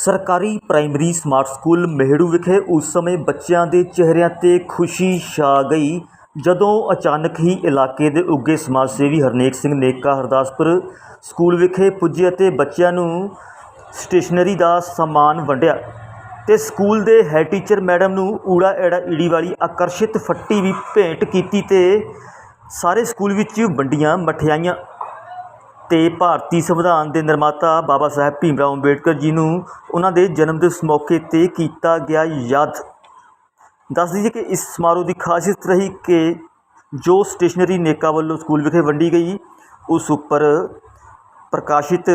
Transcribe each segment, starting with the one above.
ਸਰਕਾਰੀ primary smart school ਮਹਿੜੂ ਵਿਖੇ ਉਸ ਸਮੇਂ ਬੱਚਿਆਂ ਦੇ ਚਿਹਰਿਆਂ 'ਤੇ ਖੁਸ਼ੀ ਛਾ ਗਈ, ਜਦੋਂ ਅਚਾਨਕ ਹੀ ਇਲਾਕੇ ਦੇ ਉੱਗੇ ਸਮਾਜ ਸੇਵੀ ਹਰਨੇਕ ਸਿੰਘ ਨੇਕਾ ਹਰਦਾਸਪੁਰ ਸਕੂਲ ਵਿਖੇ ਪੁੱਜੇ ਅਤੇ ਬੱਚਿਆਂ ਨੂੰ ਸਟੇਸ਼ਨਰੀ ਦਾ ਸਮਾਨ ਵੰਡਿਆ ਤੇ ਸਕੂਲ ਦੇ ਹੈਡ ਟੀਚਰ ਮੈਡਮ ਨੂੰ ਊੜਾ ਐੜਾ ਈੜੀ ਵਾਲੀ ਆਕਰਸ਼ਿਤ ਫੱਟੀ ਵੀ ਭੇਂਟ ਕੀਤੀ ਤੇ ਸਾਰੇ ਸਕੂਲ ਵਿੱਚ ਵੰਡੀਆਂ ਮਠਿਆਈਆਂ ਤੇ ਭਾਰਤੀ ਸੰਵਿਧਾਨ ਦੇ ਨਿਰਮਾਤਾ ਬਾਬਾ ਸਾਹਿਬ ਭੀਮ ਰਾਓ ਅੰਬੇਡਕਰ ਜੀ ਨੂੰ ਉਹਨਾਂ ਦੇ ਜਨਮ ਦਿਵਸ ਮੌਕੇ ਤੇ ਕੀਤਾ ਗਿਆ ਯਾਦ। ਦੱਸ ਦਈਏ ਕਿ ਇਸ ਸਮਾਰੋਹ ਦੀ ਖਾਸੀਅਤ ਰਹੀ ਕਿ ਜੋ ਸਟੇਸ਼ਨਰੀ ਨੇਕਾ ਵੱਲੋਂ ਸਕੂਲ ਵਿਖੇ ਵੰਡੀ ਗਈ, ਉਸ ਉੱਪਰ ਪ੍ਰਕਾਸ਼ਿਤ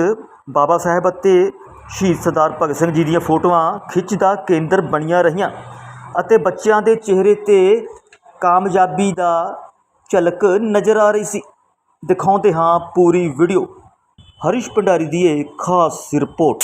ਬਾਬਾ ਸਾਹਿਬ ਅਤੇ ਸ਼ਹੀਦ ਸਰਦਾਰ ਭਗਤ ਸਿੰਘ ਜੀ ਦੀਆਂ ਫੋਟੋਆਂ ਖਿੱਚ ਦਾ ਕੇਂਦਰ ਬਣੀਆਂ ਰਹੀਆਂ ਅਤੇ ਬੱਚਿਆਂ ਦੇ ਚਿਹਰੇ ਤੇ ਕਾਮਯਾਬੀ ਦਾ ਝਲਕ ਨਜ਼ਰ ਆ ਰਹੀ ਸੀ। ਦਿਖਾਉਂਦੇ ਹਾਂ ਪੂਰੀ ਵੀਡੀਓ ਹਰੀਸ਼ ਭੰਡਾਰੀ ਦੀ ਇਹ ਖਾਸ ਰਿਪੋਰਟ।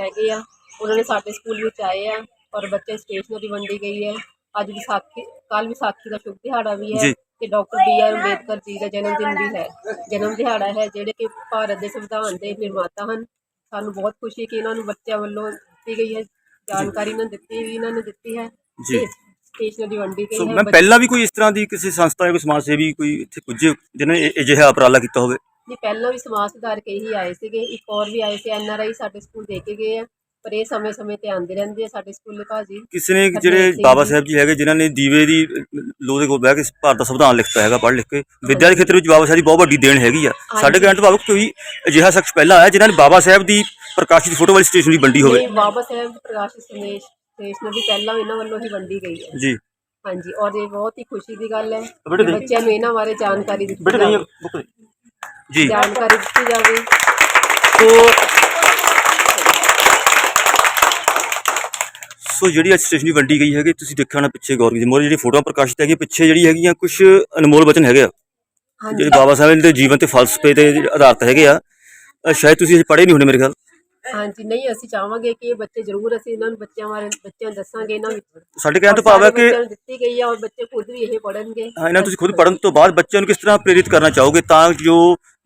ਹੈਗੇ ਆ। ਉਹਨਾਂ ਨੇ ਸਾਡੇ ਸਕੂਲ ਵਿੱਚ ਆਏ ਆ ਔਰ ਬੱਚੇ ਸਟੇਸ਼ਨਰੀ ਵੰਡੀ ਗਈ ਹੈ। ਅੱਜ ਵਿਸਾਖੀ ਕੱਲ ਵਿਸਾਖੀ ਦਾ ਸ਼ੁਭ ਦਿਹਾੜਾ ਵੀ ਹੈ ਜੀ। ਤੇ doctor B R Ambedkar ji ਦਾ ਜਨਮ ਦਿਨ ਵੀ ਹੈ। ਜਨਮ ਦਿਹਾੜਾ ਹੈ ਜਿਹੜੇ ਕਿ ਭਾਰਤ ਦੇ ਸੰਵਿਧਾਨ ਦੇ ਨਿਰਮਾਤਾ ਹਨ। ਸਾਨੂੰ ਬਹੁਤ ਖੁਸ਼ੀ ਕਿ ਇਹਨਾਂ ਨੂੰ ਬੱਚਿਆਂ ਵੱਲੋਂ ਦਿੱਤੀ ਗਈ ਹੈ। ਜਾਣਕਾਰੀ ਇਹਨਾਂ ਨੂੰ ਦਿੱਤੀ ਵੀ ਇਹਨਾਂ ਨੇ ਦਿੱਤੀ ਹੈ। ਜੀ। ਤੇ ਸਟੇਸ਼ਨਰੀ ਵੰਡੀ ਸੋ ਗਈ ਹੈ ਮੈਂ ਪਹਿਲਾਂ ਵੀ ਕੋਈ ਇਸ ਤਰ੍ਹਾਂ ਦੀ ਕਿਸੇ ਸੰਸਥਾ ਜਾਂ ਕੋਈ ਸਮਾਜ ਸੇਵੀ ਕੋਈ ਇੱਥੇ ਪੁੱਜੇ ਜਿਹਨੇ ਇਹ- ਅਜਿਹਾ ਉਪਰਾਲਾ ਕੀਤਾ ਹੋਵੇ? ਜੀ ਪਹਿਲਾਂ ਵੀ ਸਮਾਜ ਸੁਧਾਰ ਕੇ ਹੀ ਆਏ ਸੀਗੇ। ਇੱਕ ਹੋਰ ਵੀ ਆਏ ਸੀ ਐਨ ਆਰ ਆਈ ਸਾਡੇ ਸਕੂਲ ਦੇ ਕੇ ਗਏ ਆ। ਪਰ ਇਹ ਸਮੇਂ-ਸਮੇਂ ਤੇ ਆਉਂਦੇ ਰਹਿੰਦੇ ਆ ਸਾਡੇ ਸਕੂਲੇ ਭਾਜੀ। ਕਿਸੇ ਨੇ ਹਰਨੇਕ ਜਿਹੜੇ ਸਿੰਘ ਬਾਬਾ ਜੀ। ਸਾਹਿਬ ਜੀ ਹੈਗੇ ਜਿਨ੍ਹਾਂ ਨੇ ਦੀਵੇ ਦੀ ਲੋਹ ਦੇ ਕੋਲ ਬਹਿ ਕੇ ਭਾਰਤ ਦਾ ਸੰਵਿਧਾਨ ਲਿਖਤਾ ਹੈਗਾ ਪੜ੍ਹ ਲਿਖ ਕੇ। ਵਿਦਿਆ ਦੇ ਖੇਤਰ ਵਿੱਚ ਬਾਬਾ ਸਾਹਿਬ ਦੀ ਬਹੁਤ ਵੱਡੀ ਦੇਣ ਹੈਗੀ ਆ। ਸਾਡੇ ਕਹਿਣ ਤੋਂ ਭਾਵ ਕੋਈ ਅਜਿਹਾ ਸ਼ਖਸ ਪਹਿਲਾਂ ਆਇਆ ਜਿਨ੍ਹਾਂ ਨੇ ਬਾਬਾ ਸਾਹਿਬ ਦੀ ਪ੍ਰਕਾਸ਼ਿਤ ਫੋਟੋ ਵਾਲੀ ਸਟੇਸ਼ਨਰੀ ਵੰਡੀ ਹੋਵੇ। ਨਹੀਂ ਬਾਬਾ ਸਾਹਿਬ ਪ੍ਰਕਾਸ਼ ਸੰਦੇਸ਼ ਸਟੇਸ਼ਨਰੀ ਪਹਿਲਾਂ ਇਹਨਾਂ ਵੱਲੋਂ ਹੀ ਵੰਡੀ ਗਈ ਹੈ। ਜੀ। ਹਾਂਜੀ ਔਰ ਇਹ ਬਹੁਤ ਹੀ ਖੁਸ਼ੀ ਦੀ ਗੱਲ ਹੈ ਕਿ। ਬੱਚਿਆਂ ਨੂੰ ਇਹਨਾਂ ਬਾਰੇ ਜਾਣਕਾਰੀ ਦਿੱਤੀ ਬੇਟੇ ਨਹੀਂ ਜਾਵੇ। ਬੁੱਕ ਜੀ। ਜਾਣਕਾਰੀ ਦਿੱਤੀ ਜਾਵੇ। ਸੋ ਸੋ ਜਿਹੜੀ ਅੱਜ ਸਟੇਸ਼ਨਰੀ ਵੰਡੀ ਗਈ ਹੈਗੀ ਤੁਸੀਂ ਦੇਖਿਆ ਹੋਣਾ ਪਿੱਛੇ ਗੌਰ ਕੀਤੀ ਮੋਰੇ ਜਿਹੜੀ ਫੋਟੋਆਂ ਪ੍ਰਕਾਸ਼ਿਤ ਹੈਗੀ ਪਿੱਛੇ ਜਿਹੜੀ ਹੈਗੀਆਂ ਕੁਝ ਅਨਮੋਲ ਬਚਨ ਹੈਗੇ ਆ। ਹਾਂਜੀ। ਜਿਹੜੇ ਬਾਬਾ ਸਾਹਿਬ ਦੇ ਜੀਵਨ ਤੇ ਫਲਸਫੇ ਤੇ ਆਧਾਰਿਤ ਹੈਗੇ ਆ। ਸ਼ਾਇਦ ਤੁਸੀਂ ਅਜੇ ਪੜ੍ਹੇ ਨਹੀਂ ਹੋਣੇ ਮੇਰੇ ਖਿਆਲ। ਹਾਂਜੀ ਨਹੀਂ ਅਸੀਂ ਚਾਹਾਂਗੇ ਕਿ ਇਹ ਬੱਚੇ ਜ਼ਰੂਰ ਅਸੀਂ ਇਹਨਾਂ ਨੂੰ ਬੱਚਿਆਂ ਬਾਰੇ ਬੱਚਿਆਂ ਨੂੰ ਦੱਸਾਂਗੇ ਇਹਨਾਂ ਵਿੱਚ ਸਾਡੇ ਕਹਿਣ ਤੋਂ ਭਾਵ ਹੈ ਕਿ ਬੱਚਿਆਂ ਨੂੰ ਦਿੱਤੀ ਗਈ ਹੈ ਔਰ ਬੱਚੇ ਖੁਦ ਵੀ ਇਹ ਪੜ੍ਹਨਗੇ। ਹਾਂ, ਇਹਨਾਂ ਨੂੰ ਤੁਸੀਂ ਖੁਦ ਪੜ੍ਹਨ ਤੋਂ ਬਾਅਦ ਬੱਚਿਆਂ ਨੂੰ ਕਿਸ ਤਰ੍ਹਾਂ ਪ੍ਰੇਰਿਤ ਕਰਨਾ ਚਾਹੋਗੇ ਤਾਂ ਜੋ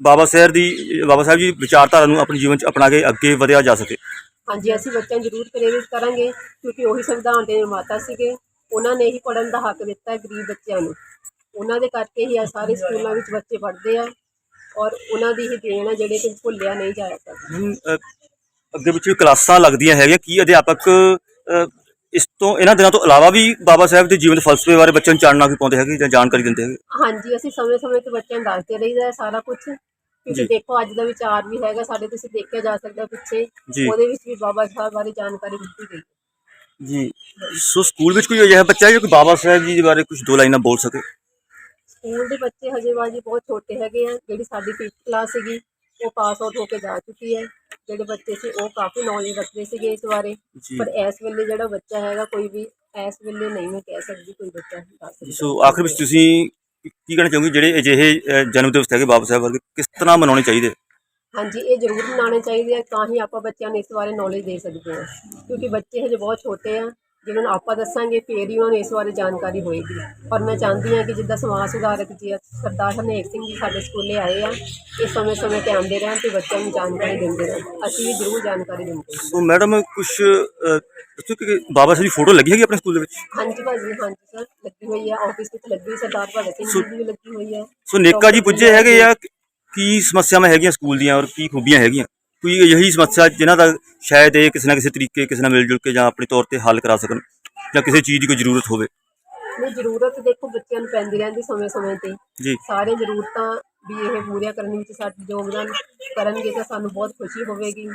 ਬਾਬਾ ਸਾਹਿਬ ਦੀ ਬਾਬਾ ਸਾਹਿਬ ਜੀ ਵਿਚਾਰਧਾਰਾ ਨੂੰ ਆਪਣੇ ਜੀਵਨ 'ਚ ਅਪਣਾ ਕੇ ਅੱਗੇ ਵਧਿਆ ਜਾ ਸਕੇ। ਹਾਂਜੀ ਅਸੀਂ ਬੱਚਿਆਂ ਨੂੰ ਜ਼ਰੂਰ ਪ੍ਰੇਰਿਤ ਕਰਾਂਗੇ ਕਿਉਂਕਿ ਉਹੀ ਸੰਵਿਧਾਨ ਦੇ ਨਿਰਮਾਤਾ ਸੀਗੇ ਉਹਨਾਂ ਨੇ ਹੀ ਪੜ੍ਹਨ ਦਾ ਹੱਕ ਦਿੱਤਾ ਹੈ ਗਰੀਬ ਬੱਚਿਆਂ ਨੂੰ। ਉਹਨਾਂ ਦੇ ਕਰਕੇ ਹੀ ਆ ਸਾਰੇ ਸਕੂਲਾਂ ਵਿੱਚ ਬੱਚੇ ਪੜ੍ਹਦੇ ਆ ਔਰ ਉਹਨਾਂ ਦੀ ਹੀ ਦੇਣ ਆ ਜਿਹੜੇ ਕਿ ਭੁੱਲਿਆ ਨਹੀਂ ਜਾ ਸਕਦਾ ਹੁਣ, ਅ, ਅੱਗੇ ਪਿੱਛੇ ਕਲਾਸਾਂ ਲੱਗਦੀਆਂ ਹੈਗੀਆਂ ਕੀ ਅਧਿਆਪਕ ਇਸ ਤੋਂ ਇਹਨਾਂ ਦਿਨਾਂ ਤੋਂ ਇਲਾਵਾ ਵੀ ਬਾਬਾ ਸਾਹਿਬ ਦੇ ਜੀਵਨ ਦੇ ਫਲਸਫੇ ਬਾਰੇ ਬੱਚਿਆਂ ਨੂੰ ਚਾਨਣਾ ਵੀ ਪਾਉਂਦੇ ਹੈਗੇ ਜਾਂ ਜਾਣਕਾਰੀ ਦਿੰਦੇ ਹੈਗੇ? ਹਾਂਜੀ ਅਸੀਂ ਸਮੇਂ-ਸਮੇਂ ਤੇ ਬੱਚਿਆਂ ਨੂੰ ਦੱਸਦੇ ਰਹੀਦਾ ਸਾਰਾ ਕੁਝ। ਕਿਉਂਕਿ ਦੇਖੋ ਅੱਜ ਦਾ ਵਿਚਾਰ ਵੀ ਹੈਗਾ ਸਾਡੇ ਤੁਸੀਂ ਦੇਖਿਆ ਜਾ ਸਕਦਾ ਪਿੱਛੇ। ਉਹਦੇ ਵਿੱਚ ਵੀ ਬਾਬਾ ਸਾਹਿਬ ਬਾਰੇ ਜਾਣਕਾਰੀ ਦਿੱਤੀ ਗਈ ਜੀ। ਸੋ ਸਕੂਲ ਵਿੱਚ ਕੋਈ ਅਜਿਹਾ ਬੱਚਾ ਹੈ ਜੋ ਕਿ ਬਾਬਾ ਸਾਹਿਬ ਜੀ ਦੇ ਬਾਰੇ ਕੁਝ ਦੋ ਲਾਈਨਾਂ ਬੋਲ ਸਕੇ? ਸਕੂਲ ਦੇ ਬੱਚੇ ਹਜੇ ਬਾਜੀ ਬਹੁਤ ਛੋਟੇ ਹੈਗੇ ਆ ਜਿਹੜੀ ਸਾਡੀ 5th ਕਲਾਸ ਸੀਗੀ ਉਹ ਪਾਸ ਆਊਟ ਹੋ ਕੇ ਜਾ ਚੁੱਕੀ ਹੈ। ਜਿਹੜੇ ਬੱਚੇ ਸੀ ਉਹ ਕਾਫੀ ਨੌਲੇਜ ਰੱਖਦੇ ਸੀਗੇ ਇਸ ਬਾਰੇ। ਜੀ। ਪਰ ਇਸ ਵੇਲੇ ਜਿਹੜਾ ਬੱਚਾ ਹੈਗਾ ਕੋਈ ਵੀ ਇਸ ਵੇਲੇ ਨਹੀਂ ਮੈਂ ਕਹਿ ਸਕਦੀ ਕੋਈ ਬੱਚਾ ਦੱਸ ਸਕਦਾ। ਸੋ ਆਖਰ ਵਿੱਚ ਤੁਸੀਂ ਕੀ ਕਹਿਣਾ ਚਾਹੋਗੇ ਜਿਹੜੇ ਅਜਿਹੇ ਅ, ਜਨਮ ਦਿਵਸ ਹੈਗੇ ਬਾਬਾ ਸਾਹਿਬ ਵਰਗੇ ਕਿਸ ਤਰ੍ਹਾਂ ਮਨਾਉਣੇ ਚਾਹੀਦੇ? ਹਾਂਜੀ ਇਹ ਜ਼ਰੂਰ ਮਨਾਉਣੇ ਚਾਹੀਦੇ ਆ ਤਾਂ ਹੀ ਆਪਾਂ ਬੱਚਿਆਂ ਨੂੰ ਇਸ ਬਾਰੇ ਨੌਲੇਜ ਦੇ ਸਕਦੇ ਹਾਂ। ਕਿਉਂਕਿ ਬੱਚੇ ਹਜੇ ਬਹੁਤ ਛੋਟੇ ਆ ਜਿਹਨਾਂ ਨੂੰ ਆਪਾਂ ਦੱਸਾਂਗੇ ਫੇਰ ਹੀ ਉਹਨਾਂ ਨੂੰ ਇਸ ਬਾਰੇ ਜਾਣਕਾਰੀ ਹੋਏਗੀ। ਪਰ ਮੈਂ ਚਾਹੁੰਦੀ ਹਾਂ ਕਿ ਜਿੱਦਾਂ ਸਮਾਜ ਸੁਧਾਰਕ ਜੀ ਆ, ਸਰਦਾਰ ਹਰਨੇਕ ਸਿੰਘ ਜੀ ਸਾਡੇ ਸਕੂਲੇ ਆਏ ਆ ਇਹ ਸਮੇਂ-ਸਮੇਂ ਤੇ ਆਉਂਦੇ ਰਹਿਣ ਤੇ ਬੱਚਿਆਂ ਨੂੰ ਜਾਣਕਾਰੀ ਦਿੰਦੇ ਰਹਿਣ। ਅਸੀਂ ਵੀ ਜ਼ਰੂਰ ਜਾਣਕਾਰੀ ਦਿੰਦੇ ਹਾਂ ਸੋ ਮੈਡਮ ਕੁਝ ਦੱਸੋ ਕਿ ਬਾਬਾ ਸਾਹਿਬ ਦੀ ਫੋਟੋ ਲੱਗੀ ਹੈਗੀ ਆਪਣੇ ਸਕੂਲ ਦੇ ਵਿੱਚ? ਹਾਂਜੀ ਭਾਜੀ ਹਾਂਜੀ ਸਰ ਲੱਗੀ ਹੋਈ ਹੈ ਆਫਿਸ ਵਿੱਚ ਲੱਗੀ ਹੋਈ ਸਰਦਾਰ ਭਗਤ ਸਿੰਘ ਜੀ ਦੀ ਵੀ ਲੱਗੀ ਹੋਈ ਹੈ ਸੋ ਨੇਕਾ ਜੀ ਪੁੱਜੇ ਹੈਗੇ ਆ ਕੀ ਸਮੱਸਿਆਵਾਂ ਹੈਗੀਆਂ ਸਕੂਲ ਦੀਆਂ ਔਰ ਕੀ ਖੂਬੀਆਂ ਹੈਗੀਆਂ? ਕੋਈ ਅਜਿਹੀ ਸਮੱਸਿਆ ਜਿਨ੍ਹਾਂ ਦਾ ਸ਼ਾਇਦ ਇਹ ਕਿਸੇ ਨਾ ਕਿਸੇ ਤਰੀਕੇ ਕਿਸੇ ਨਾਲ ਮਿਲ ਜੁਲ ਕੇ ਜਾਂ ਆਪਣੇ ਤੌਰ ਤੇ ਹੱਲ ਕਰਾ ਸਕਣ ਜਾਂ ਕਿਸੇ ਚੀਜ਼ ਦੀ ਕੋਈ ਜ਼ਰੂਰਤ ਹੋਵੇ। ਨਹੀਂ ਜ਼ਰੂਰਤ ਦੇਖੋ ਬੱਚਿਆਂ ਨੂੰ ਪੈਂਦੀ ਰਹਿੰਦੀ ਸਮੇਂ-ਸਮੇਂ ਤੇ। ਜੀ। ਸਾਰੇ ਜ਼ਰੂਰਤਾਂ ਵੀ ਇਹ ਪੂਰੀਆਂ ਕਰਨ ਵਿੱਚ ਸਾਡਾ ਯੋਗਦਾਨ ਕਰਨਗੇ ਤਾਂ ਸਾਨੂੰ ਬਹੁਤ ਖੁਸ਼ੀ ਹੋਵੇਗੀ।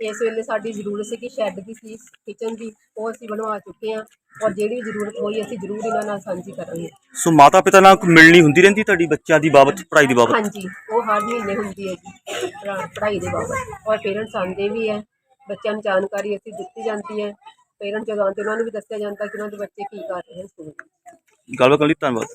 ਇਸ ਵੇਲੇ ਸਾਡੀ ਜ਼ਰੂਰਤ ਸੀ ਕਿ ਸ਼ੈੱਡ ਦੀ ਸੀ ਕਿਚਨ ਦੀ ਉਹ ਅਸੀਂ ਬਣਵਾ ਚੁੱਕੇ ਹਾਂ ਔਰ ਜਿਹੜੀ ਵੀ ਜ਼ਰੂਰਤ ਹੋਈ ਅਸੀਂ ਜ਼ਰੂਰ ਇਹਨਾਂ ਨਾਲ ਸਾਂਝੀ ਕਰਾਂਗੇ। ਸੋ ਮਾਤਾ ਪਿਤਾ ਨਾਲ ਕੋਈ ਮਿਲਣੀ ਹੁੰਦੀ ਰਹਿੰਦੀ ਤੁਹਾਡੀ ਬੱਚਿਆਂ ਦੀ ਬਾਬਤ ਪੜ੍ਹਾਈ ਦੀ ਬਾਬਤ? ਹਾਂਜੀ ਉਹ ਹਰ ਮਹੀਨੇ ਹੁੰਦੀ ਹੈ ਜੀ ਪੜ੍ਹਾ- ਪੜ੍ਹਾਈ ਦੇ ਬਾਬਤ। ਔਰ ਪੇਰੈਂਟਸ ਆਉਂਦੇ ਵੀ ਹੈ ਬੱਚਿਆਂ ਨੂੰ ਜਾਣਕਾਰੀ ਅਸੀਂ ਦਿੱਤੀ ਜਾਂਦੀ ਹੈ। ਪੇਰੈਂਟਸ ਜਦੋਂ ਆਉਂਦੇ ਉਹਨਾਂ ਨੂੰ ਵੀ ਦੱਸਿਆ ਜਾਂਦਾ ਕਿ ਉਹਨਾਂ ਦੇ ਬੱਚੇ ਕੀ ਕਰ ਰਹੇ ਹਨ ਸਕੂਲ ਵਿੱਚ। ਗੱਲਬਾਤ ਕਰਨ ਲਈ ਧੰਨਵਾਦ।